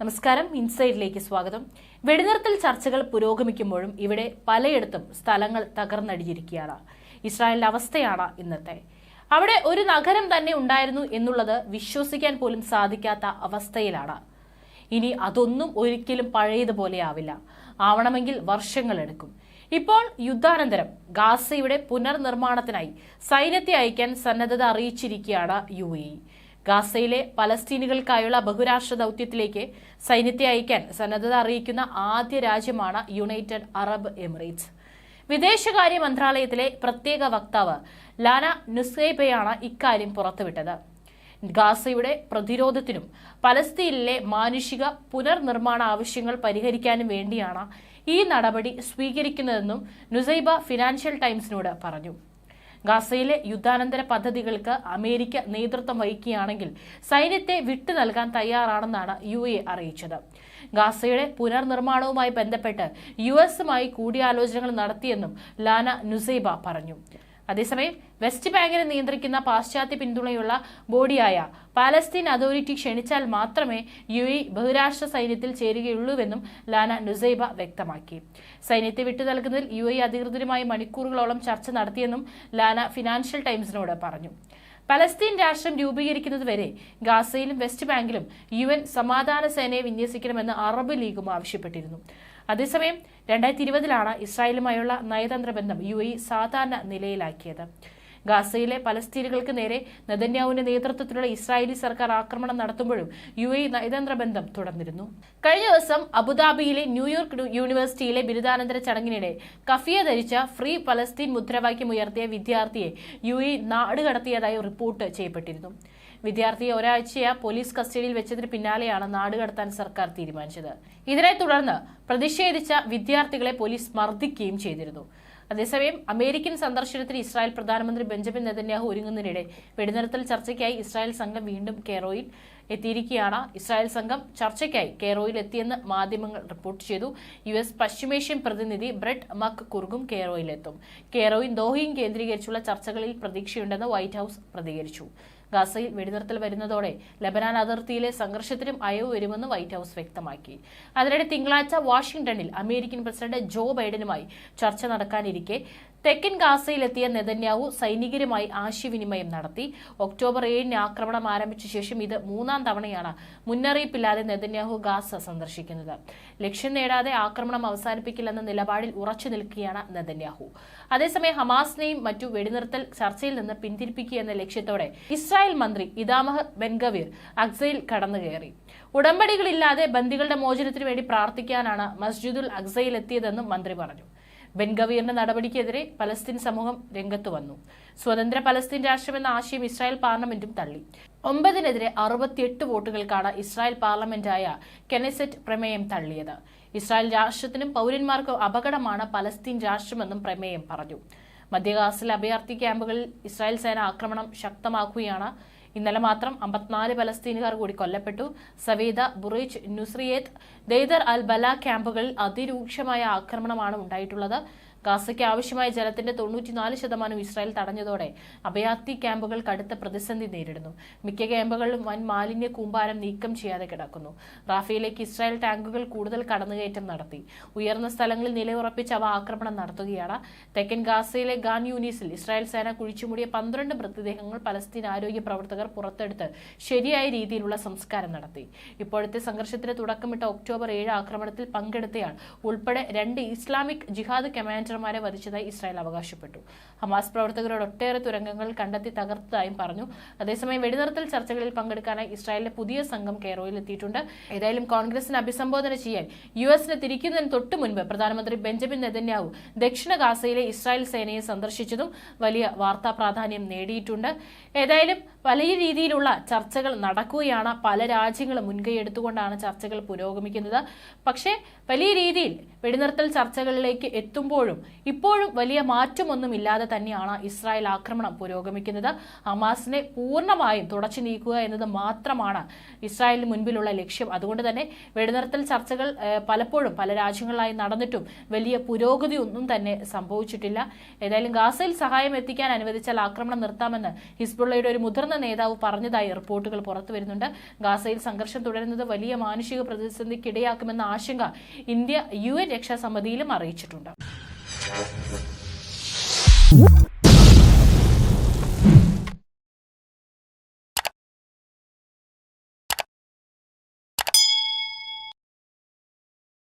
നമസ്കാരം ഇൻസൈഡിലേക്ക് സ്വാഗതം. വെടിനിർത്തൽ ചർച്ചകൾ പുരോഗമിക്കുമ്പോഴും ഇവിടെ പലയിടത്തും സ്ഥലങ്ങൾ തകർന്നടിഞ്ഞിരിക്കുകയാണ് ഇസ്രായേലിന്റെ അവസ്ഥയാണ് ഇന്നത്തെ. അവിടെ ഒരു നഗരം തന്നെ ഉണ്ടായിരുന്നു എന്നുള്ളത് വിശ്വസിക്കാൻ പോലും സാധിക്കാത്ത അവസ്ഥയിലാണ്. ഇനി അതൊന്നും ഒരിക്കലും പഴയതുപോലെ ആവില്ല. ആവണമെങ്കിൽ വർഷങ്ങളെടുക്കും ഇപ്പോൾ യുദ്ധാനന്തരം ഗാസയുടെ പുനർനിർമ്മാണത്തിനായി സൈന്യത്തെ അയക്കാൻ സന്നദ്ധത അറിയിച്ചിരിക്കുകയാണ് യു എ. ഗാസയിലെ പലസ്തീനികൾക്കായുള്ള ബഹുരാഷ്ട്ര ദൗത്യത്തിലേക്ക് സൈന്യത്തെ അയക്കാൻ സന്നദ്ധത അറിയിക്കുന്ന ആദ്യ രാജ്യമാണ് യുണൈറ്റഡ് അറബ് എമിറേറ്റ്സ്. വിദേശകാര്യ മന്ത്രാലയത്തിലെ പ്രത്യേക വക്താവ് ലാന നുസൈബയാണ് ഇക്കാര്യം പുറത്തുവിട്ടത്. ഗാസയുടെ പ്രതിരോധത്തിനും പലസ്തീനിലെ മാനുഷിക പുനർനിർമ്മാണ ആവശ്യങ്ങൾ പരിഹരിക്കാനും വേണ്ടിയാണ് ഈ നടപടി സ്വീകരിക്കുന്നതെന്നും നുസൈബ ഫിനാൻഷ്യൽ ടൈംസിനോട് പറഞ്ഞു. ഗാസയിലെ യുദ്ധാനന്തര പദ്ധതികൾക്ക് അമേരിക്ക നേതൃത്വം വഹിക്കുകയാണെങ്കിൽ സൈന്യത്തെ വിട്ടു നൽകാൻ തയ്യാറാണെന്നാണ് യു എ അറിയിച്ചത്. ഗാസയുടെ പുനർനിർമ്മാണവുമായി ബന്ധപ്പെട്ട് യു എസുമായി കൂടിയാലോചനകൾ നടത്തിയെന്നും ലാന നുസൈബ പറഞ്ഞു. അതേസമയം വെസ്റ്റ് ബാങ്കിനെ നിയന്ത്രിക്കുന്ന പാശ്ചാത്യ പിന്തുണയുള്ള ബോഡിയായ പാലസ്തീൻ അതോറിറ്റി ക്ഷണിച്ചാൽ മാത്രമേ യു എ ബഹുരാഷ്ട്ര സൈന്യത്തിൽ ചേരുകയുള്ളൂവെന്നും ലാന നുസൈബ വ്യക്തമാക്കി. സൈന്യത്തെ വിട്ടു നൽകുന്നതിൽ യു എ അധികൃതരുമായി മണിക്കൂറുകളോളം ചർച്ച നടത്തിയെന്നും ലാന ഫിനാൻഷ്യൽ ടൈംസിനോട് പറഞ്ഞു. പലസ്തീൻ രാഷ്ട്രം രൂപീകരിക്കുന്നതുവരെ ഗാസയിലും വെസ്റ്റ് ബാങ്കിലും യു എൻ സമാധാന സേനയെ വിന്യസിക്കണമെന്ന് അറബ് ലീഗും ആവശ്യപ്പെട്ടിരുന്നു. അതേസമയം രണ്ടായിരത്തി ഇരുപതിലാണ് ഇസ്രായേലുമായുള്ള നയതന്ത്ര ബന്ധം യു എ സാധാരണ നിലയിലാക്കിയത്. ഗാസയിലെ പലസ്തീനുകൾക്ക് നേരെ നെതന്യാവിന്റെ നേതൃത്വത്തിലുള്ള ഇസ്രായേലി സർക്കാർ ആക്രമണം നടത്തുമ്പോഴും യു എ നയതന്ത്ര ബന്ധം തുടർന്നിരുന്നു. കഴിഞ്ഞ ദിവസം അബുദാബിയിലെ ന്യൂയോർക്ക് യൂണിവേഴ്സിറ്റിയിലെ ബിരുദാനന്തര ചടങ്ങിനിടെ കഫിയ ധരിച്ച ഫ്രീ പലസ്തീൻ മുദ്രാവാക്യം ഉയർത്തിയ വിദ്യാർത്ഥിയെ യു എ നാടുകടത്തിയതായി റിപ്പോർട്ട് ചെയ്യപ്പെട്ടിരുന്നു. വിദ്യാർത്ഥിയെ ഒരാഴ്ച പോലീസ് കസ്റ്റഡിയിൽ വെച്ചതിന് പിന്നാലെയാണ് നാടുകടത്താൻ സർക്കാർ തീരുമാനിച്ചത്. ഇതിനെ തുടർന്ന് പ്രതിഷേധിച്ച വിദ്യാർത്ഥികളെ പോലീസ് മർദ്ദിക്കുകയും ചെയ്തിരുന്നു. അതേസമയം അമേരിക്കൻ സന്ദർശനത്തിന് ഇസ്രായേൽ പ്രധാനമന്ത്രി ബെഞ്ചമിൻ നെതന്യാഹു ഒരുങ്ങുന്നതിനിടെ വെടിനിർത്തൽ ചർച്ചയ്ക്കായി ഇസ്രായേൽ സംഘം വീണ്ടും കെയറോയിൽ എത്തിയിരിക്കുകയാണ്. ഇസ്രായേൽ സംഘം ചർച്ചയ്ക്കായി കെയറോയിൽ എത്തിയെന്ന് മാധ്യമങ്ങൾ റിപ്പോർട്ട് ചെയ്തു. യു എസ് പശ്ചിമേഷ്യൻ പ്രതിനിധി ബ്രെഡ് മക് കുർഗും കെയറോയിലെത്തും. കെയറോയും ദോഹയും കേന്ദ്രീകരിച്ചുള്ള ചർച്ചകളിൽ പ്രതീക്ഷയുണ്ടെന്ന് വൈറ്റ് ഹൌസ് പ്രതികരിച്ചു. ഗാസയിൽ വെടിനിർത്തൽ വരുന്നതോടെ ലബനാൻ അതിർത്തിയിലെ സംഘർഷത്തിനും അയവ് വരുമെന്ന് വൈറ്റ് ഹൌസ് വ്യക്തമാക്കി. അതിനിടെ തിങ്കളാഴ്ച വാഷിംഗ്ടണിൽ അമേരിക്കൻ പ്രസിഡന്റ് ജോ ബൈഡനുമായി ചർച്ച നടക്കാനിരിക്കെ തെക്കൻ ഗാസയിലെത്തിയ നെതന്യാഹു സൈനികരുമായി ആശയവിനിമയം നടത്തി. ഒക്ടോബർ ഏഴിന് ആക്രമണം ആരംഭിച്ച ശേഷം ഇത് മൂന്നാം തവണയാണ് മുന്നറിയിപ്പില്ലാതെ നെതന്യാഹു ഗാസ സന്ദർശിക്കുന്നത്. ലക്ഷ്യം നേടാതെ ആക്രമണം അവസാനിപ്പിക്കില്ലെന്ന നിലപാടിൽ ഉറച്ചു നിൽക്കുകയാണ് നെതന്യാഹു. അതേസമയം ഹമാസിനെയും മറ്റു വെടിനിർത്തൽ ചർച്ചയിൽ നിന്ന് പിന്തിരിപ്പിക്കുക എന്ന ലക്ഷ്യത്തോടെ ഇസ്രായേൽ മന്ത്രി ഇദാമഹ് ബെൻഗവീർ അക്സയിൽ കടന്നുകയറി. ഉടമ്പടികളില്ലാതെ ബന്ദികളുടെ മോചനത്തിനു വേണ്ടി പ്രാർത്ഥിക്കാനാണ് മസ്ജിദുൽ അക്സയിൽ എത്തിയതെന്നും മന്ത്രി പറഞ്ഞു. ബെൻഗവീറിന്റെ നടപടിക്കെതിരെ പലസ്തീൻ സമൂഹം രംഗത്ത് വന്നു. സ്വതന്ത്ര പലസ്തീൻ രാഷ്ട്രമെന്ന ആശയം ഇസ്രായേൽ പാർലമെന്റും തള്ളി. ഒമ്പതിനെതിരെ അറുപത്തിയെട്ട് വോട്ടുകൾക്കാണ് ഇസ്രായേൽ പാർലമെന്റായ കെനസെറ്റ് പ്രമേയം തള്ളിയത്. ഇസ്രായേൽ രാഷ്ട്രത്തിനും പൗരന്മാർക്കും അപകടമാണ് പലസ്തീൻ രാഷ്ട്രമെന്നും പ്രമേയം പറഞ്ഞു. മധ്യഗാസിലെ അഭയാർത്ഥി ക്യാമ്പുകളിൽ ഇസ്രായേൽ സേന ആക്രമണം ശക്തമാക്കുകയാണ് ഇന്നലെ മാത്രം അമ്പത്തിനാല് പലസ്തീനുകാർ കൂടി കൊല്ലപ്പെട്ടു. സവേദ ബുറേജ് നുസ്രിയേത്ത് ദൈദർ അൽ ബല ക്യാമ്പുകളിൽ അതിരൂക്ഷമായ ആക്രമണമാണ് ഉണ്ടായിട്ടുള്ളത്. ഗാസയ്ക്ക് ആവശ്യമായ ജലത്തിന്റെ തൊണ്ണൂറ്റിനാല് ശതമാനം ഇസ്രായേൽ തടഞ്ഞതോടെ അഭയാർത്ഥി ക്യാമ്പുകൾ കടുത്ത പ്രതിസന്ധി നേരിടുന്നു. മിക്ക ക്യാമ്പുകളിലും വൻ മാലിന്യ കൂമ്പാരം നീക്കം ചെയ്യാതെ കിടക്കുന്നു. റാഫയിലേക്ക് ഇസ്രായേൽ ടാങ്കുകൾ കൂടുതൽ കടന്നുകയറ്റം നടത്തി. ഉയർന്ന സ്ഥലങ്ങളിൽ നിലയുറപ്പിച്ച് അവ ആക്രമണം നടത്തുകയാണ്. തെക്കൻ ഗാസയിലെ ഗാൻ യൂനീസിൽ ഇസ്രായേൽ സേന കുഴിച്ചുമൂടിയ പന്ത്രണ്ട് മൃതദേഹങ്ങൾ പലസ്തീൻ ആരോഗ്യ പ്രവർത്തകർ പുറത്തെടുത്ത് ശരിയായ രീതിയിലുള്ള സംസ്കാരം നടത്തി. ഇപ്പോഴത്തെ സംഘർഷത്തിന് തുടക്കമിട്ട ഒക്ടോബർ ഏഴ് ആക്രമണത്തിൽ പങ്കെടുത്തയാൾ ഉൾപ്പെടെ രണ്ട് ഇസ്ലാമിക് ജിഹാദ് കമാൻഡർമാരെ വധിച്ചതായി ഇസ്രായേൽ അവകാശപ്പെട്ടു. ഹമാസ് പ്രവർത്തകരോട് ഒട്ടേറെ തുരങ്കങ്ങൾ കണ്ടെത്തി തകർത്തതായും പറഞ്ഞു. അതേസമയം വെടിനിർത്തൽ ചർച്ചകളിൽ പങ്കെടുക്കാനായി ഇസ്രായേലിലെ പുതിയ സംഘം കെയറോയിൽ എത്തിയിട്ടുണ്ട്. ഏതായാലും കോൺഗ്രസിന് അഭിസംബോധന ചെയ്യാൻ യു എസിന് തിരിക്കുന്നതിന് തൊട്ടു മുൻപ് പ്രധാനമന്ത്രി ബെഞ്ചമിൻ നെതന്യാവു ദക്ഷിണ ഗാസയിലെ ഇസ്രായേൽ സേനയെ സന്ദർശിച്ചതും വലിയ വാർത്താ പ്രാധാന്യം നേടിയിട്ടുണ്ട്. ഏതായാലും വലിയ രീതിയിലുള്ള ചർച്ചകൾ നടക്കുകയാണ്. പല രാജ്യങ്ങളും മുൻകൈ എടുത്തുകൊണ്ടാണ് ചർച്ചകൾ പുരോഗമിക്കുന്നത്. പക്ഷേ വലിയ രീതിയിൽ വെടിനിർത്തൽ ചർച്ചകളിലേക്ക് എത്തുമ്പോഴും ഇപ്പോഴും വലിയ മാറ്റമൊന്നുമില്ലാതെ തന്നെയാണ് ഇസ്രായേൽ ആക്രമണം പുരോഗമിക്കുന്നത്. ഹമാസിനെ പൂർണമായും തുടച്ചു നീക്കുക എന്നത് മാത്രമാണ് ഇസ്രായേലിന് മുൻപിലുള്ള ലക്ഷ്യം. അതുകൊണ്ട് തന്നെ വെടിനിർത്തൽ ചർച്ചകൾ പലപ്പോഴും പല രാജ്യങ്ങളിലായി നടന്നിട്ടും വലിയ പുരോഗതി ഒന്നും തന്നെ സംഭവിച്ചിട്ടില്ല. ഏതായാലും ഗാസയിൽ സഹായം എത്തിക്കാൻ അനുവദിച്ചാൽ ആക്രമണം നിർത്താമെന്ന് ഹിസ്ബുള്ളയുടെ ഒരു മുതിർന്ന നേതാവ് പറഞ്ഞതായി റിപ്പോർട്ടുകൾ പുറത്തു വരുന്നുണ്ട്. ഗാസയിൽ സംഘർഷം തുടരുന്നത് വലിയ മാനുഷിക പ്രതിസന്ധിക്കിടയാക്കുമെന്ന ആശങ്ക ഇന്ത്യ യു എൻ രക്ഷാസമിതിയിലും അറിയിച്ചിട്ടുണ്ട്. What?